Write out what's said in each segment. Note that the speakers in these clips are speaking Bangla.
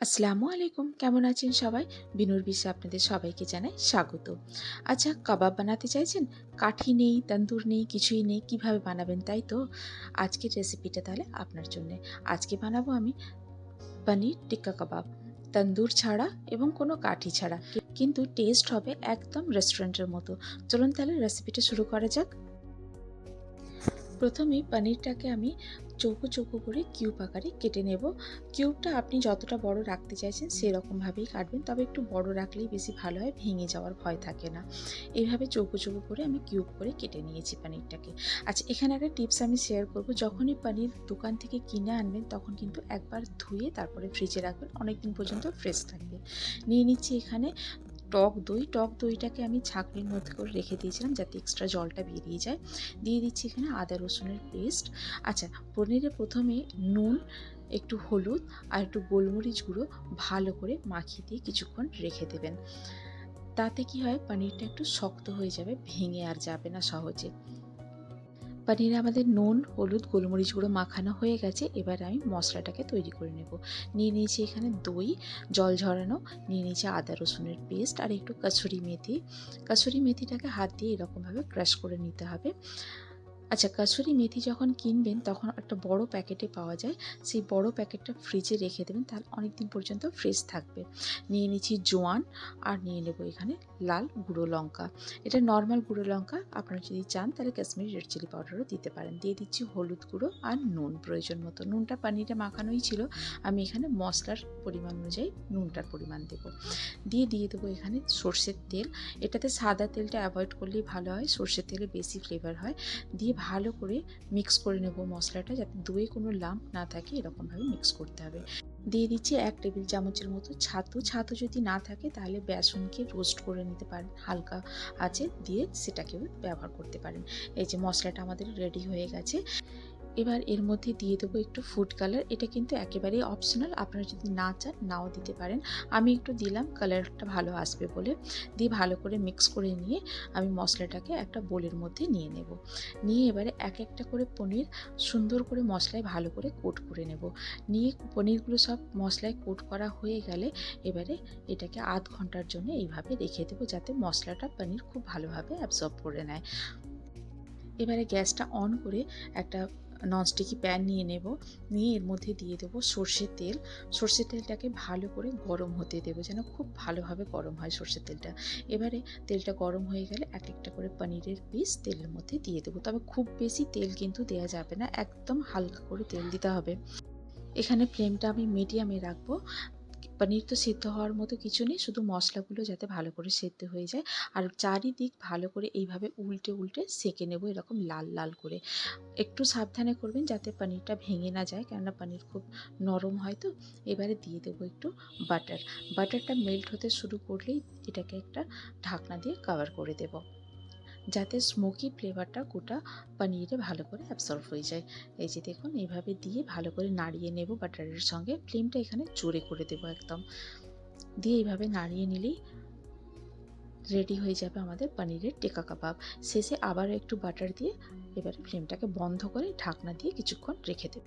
আসসালামু আলাইকুম। কেমন আছেন সবাই? বিনুর বিশ্বে আপনাদের সবাইকে জানাই স্বাগত। আচ্ছা কাবাব বানাতে চাইছেন? কাঠি নেই, তন্দুর নেই, কিছুই নেই, কীভাবে বানাবেন তাই তো? আজকের রেসিপিটা তাহলে আপনার জন্য। আজকে বানাবো আমি পনির টিক্কা কাবাব। তন্দুর ছাড়া এবং কোনো কাঠি ছাড়া। কিন্তু টেস্ট হবে একদম রেস্টুরেন্টের মতো। চলুন তাহলে রেসিপিটা শুরু করা যাক। প্রথমেই পনিরটাকে আমি চৌকো চৌকো করে কিউব আকারে কেটে নেব। কিউবটা আপনি যতটা বড় রাখতে চাইছেন সেরকমভাবেই কাটবেন, তবে একটু বড় রাখলেই বেশি ভালো হয়, ভেঙে যাওয়ার ভয় থাকে না। এইভাবে চৌকো চৌকো করে আমি কিউব করে কেটে নিয়েছি পনিরটাকে। আচ্ছা এখানে একটা টিপস আমি শেয়ার করব। যখনই পনির দোকান থেকে কিনে আনবেন, তখন কিন্তু একবার ধুয়ে তারপরে ফ্রিজে রাখবেন অনেক দিন পর্যন্ত ফ্রেশ থাকবে। নিয়ে নিচ্ছি এখানে টক দই, টক দইটাকে আমি ছাঁকনির মধ্যে করে রেখে দিয়েছিলাম যাতে এক্সট্রা জলটা বেরিয়ে যায়। দিয়ে দিচ্ছি এখানে আদা, রসুনের পেস্ট আচ্ছা পনিরে প্রথমে নুন, একটু হলুদ আর একটু গোলমরিচ গুঁড়ো ভালো করে মাখিয়ে দিয়ে কিছুক্ষণ রেখে দেবেন। তাতে কি হয়, পনিরটা একটু শক্ত হয়ে যাবে, ভেঙে আর যাবে না সহজে। পনিরে আমাদের নুন, হলুদ, গোলমরিচ গুঁড়ো মাখানো হয়ে গেছে। এবার আমি মশলাটাকে তৈরি করে নেব। নিয়ে নিয়েছি এখানে দই, জল ঝরানো, নিয়ে নিয়েছি আদা, রসুনের পেস্ট আর একটু কাছুরি মেথি। কাছুরি মেথিটাকে হাত দিয়ে এরকমভাবে ক্রাশ করে নিতে হবে। আচ্ছা কাসুরি মেথি যখন কিনবেন, তখন একটা বড় প্যাকেটে পাওয়া যায়। সেই বড় প্যাকেটটা ফ্রিজে রেখে দেবেন, তাহলে অনেক দিন পর্যন্ত ফ্রেশ থাকবে। নিয়ে নিচ্ছি জোয়ান, আর নিয়ে নেব এখানে লাল গুঁড়ো লঙ্কা। এটা নর্মাল গুঁড়ো লঙ্কা, আপনারা যদি চান, তাহলে কাশ্মীরি রেড চিলি পাউডারও দিতে পারেন। দিয়ে দিচ্ছি হলুদ গুঁড়ো আর নুন প্রয়োজন মতো। নুনটা পানিটা মাখানোই ছিল। আমি এখানে মশলার পরিমাণ অনুযায়ী নুনটার পরিমাণ দেব। দিয়ে দিয়ে দেবো এখানে সর্ষের তেল। এটাতে সাদা তেলটা অ্যাভয়েড করলেই ভালো হয়, সর্ষের তেলে বেশি ফ্লেভার হয়। দিয়ে ভালো করে মিক্স করে নেব মশলাটা যাতে দুয়ে কোনো লাম্প না থাকে, এরকমভাবে মিক্স করতে হবে। দিয়ে দিচ্ছি এক টেবিল চামচের মতো ছাতু। ছাতু যদি না থাকে তাহলে বেসনকে রোস্ট করে নিতে পারেন, হালকা আছে দিয়ে সেটাকেও ব্যবহার করতে পারেন। এই যে মশলাটা আমাদের রেডি হয়ে গেছে। এবার এর মধ্যে দিয়ে দেবো একটু ফুড কালার এটা কিন্তু একেবারেই অপশনাল আপনারা যদি না চান, নাও দিতে পারেন। আমি একটু দিলাম কালারটা ভালো আসবে বলে। দিয়ে ভালো করে মিক্স করে নিয়ে আমি মশলাটাকে একটা বোলের মধ্যে নিয়ে নেব। নিয়ে এবারে এক একটা করে পনির সুন্দর করে মশলায় ভালো করে কোট করে নেব। নিয়ে পনিরগুলো সব মশলায় কোট করা হয়ে গেলে এবারে এটাকে আধ ঘণ্টার জন্য এইভাবে রেখে দেবো যাতে মশলাটা পনির খুব ভালোভাবে অ্যাবজর্ব করে নেয়। এবারে গ্যাসটা অন করে একটা ননস্টিকি প্যান নিয়ে নেব। নিয়ে এর মধ্যে দিয়ে দেবো সর্ষের তেল। সর্ষের তেলটাকে ভালো করে গরম হতে দেবো যেন খুব ভালোভাবে গরম হয় সর্ষের তেলটা। এবারে তেলটা গরম হয়ে গেলে এক একটা করে পনিরের পিস তেলের মধ্যে দিয়ে দেবো। তবে খুব বেশি তেল কিন্তু দেওয়া যাবে না, একদম হালকা করে তেল দিতে হবে। এখানে ফ্লেমটা আমি মিডিয়ামে রাখব। পনির তো সিদ্ধ হওয়ার মতো কিছু নেই, শুধু মশলাগুলো যাতে ভালো করে সেদ্ধ হয়ে যায়। আর চারিদিক ভালো করে এইভাবে উল্টে উল্টে সেঁকে নেব এরকম লাল লাল করে। একটু সাবধানে করবেন যাতে পনিরটা ভেঙে না যায়, কেননা পনির খুব নরম হয় তো। এবারে দিয়ে দেবো একটু বাটার। বাটারটা মেল্ট হতে শুরু করলেই এটাকে একটা ঢাকনা দিয়ে কভার করে দেবো। যাতে স্মোকি ফ্লেভারটা গোটা পানিরে ভালো করে অ্যাবসর্ভ হয়ে যায়। এই যে দেখুন, এইভাবে দিয়ে ভালো করে নাড়িয়ে নেব বাটারের সঙ্গে। ফ্লেমটা এখানে জোরে করে দেবো একদম। দিয়ে এইভাবে নাড়িয়ে নিলেই রেডি হয়ে যাবে আমাদের পনিরের টেকা কাবাব। শেষে আবার একটু বাটার দিয়ে এবার ফ্লেমটাকে বন্ধ করে ঢাকনা দিয়ে কিছুক্ষণ রেখে দেব।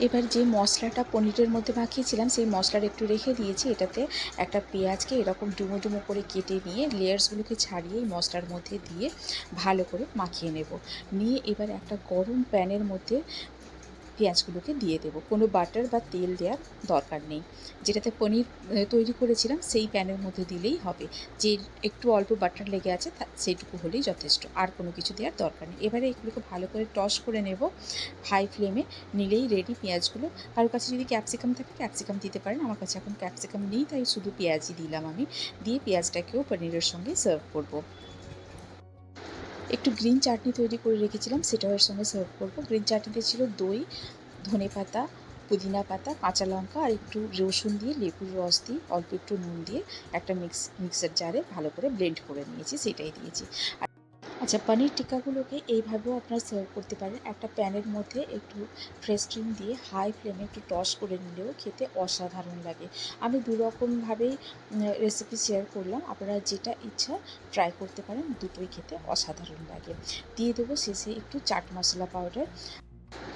এবার যে মশলাটা পনিরের মধ্যে মাখিয়েছিলাম, সেই মশলার একটু রেখে দিয়েছি। এটাতে একটা পেঁয়াজকে এরকম ডুমো ডুমো করে কেটে নিয়ে লেয়ার্সগুলোকে ছাড়িয়ে মশলার মধ্যে দিয়ে ভালো করে মাখিয়ে নেব। নিয়ে এবার একটা গরম প্যানের মধ্যে পেঁয়াজগুলোকে দিয়ে দেবো। কোনো বাটার বা তেল দেওয়ার দরকার নেই। যেটাতে পনির তৈরি করেছিলাম, সেই প্যানের মধ্যে দিলেই হবে। যে একটু অল্প বাটার লেগে আছে সেইটুকু হলেই যথেষ্ট। আর কোনো কিছু দেওয়ার দরকার নেই। এবারে এগুলোকে ভালো করে টস করে নেব। হাই ফ্লেমে নিলেই রেডি পেঁয়াজগুলো। কারোর কাছে যদি ক্যাপসিকাম থাকে, ক্যাপসিকাম দিতে পারেন। আমার কাছে এখন ক্যাপসিকাম নেই, তাই শুধু পেঁয়াজই দিলাম আমি। দিয়ে পেঁয়াজটাকেও পনিরের সঙ্গে সার্ভ করব। একটু গ্রিন চাটনি তৈরি করে রেখেছিলাম সেটাও এর সঙ্গে সার্ভ করব। গ্রিন চাটনিতে ছিল দই, ধনে পাতা, পুদিনা পাতা, কাঁচা লঙ্কা আর একটু রসুন দিয়ে, লেবুর রস দিয়ে, অল্প একটু নুন দিয়ে একটা মিক্স মিক্সার জারে ভালো করে ব্লেন্ড করে নিয়েছি, সেটাই দিয়েছি। আচ্ছা পানির টিক্কাগুলোকে এইভাবেও আপনারা সার্ভ করতে পারেন। একটা প্যানের মধ্যে একটু ফ্রেশ ক্রিম দিয়ে হাই ফ্লেমে একটু টস করে নিলেও খেতে অসাধারণ লাগে। আমি দুরকমভাবেই রেসিপি শেয়ার করলাম। আপনারা যেটা ইচ্ছা ট্রাই করতে পারেন, দুটোই খেতে অসাধারণ লাগে। দিয়ে দেবো শেষে একটু চাট মশলা পাউডার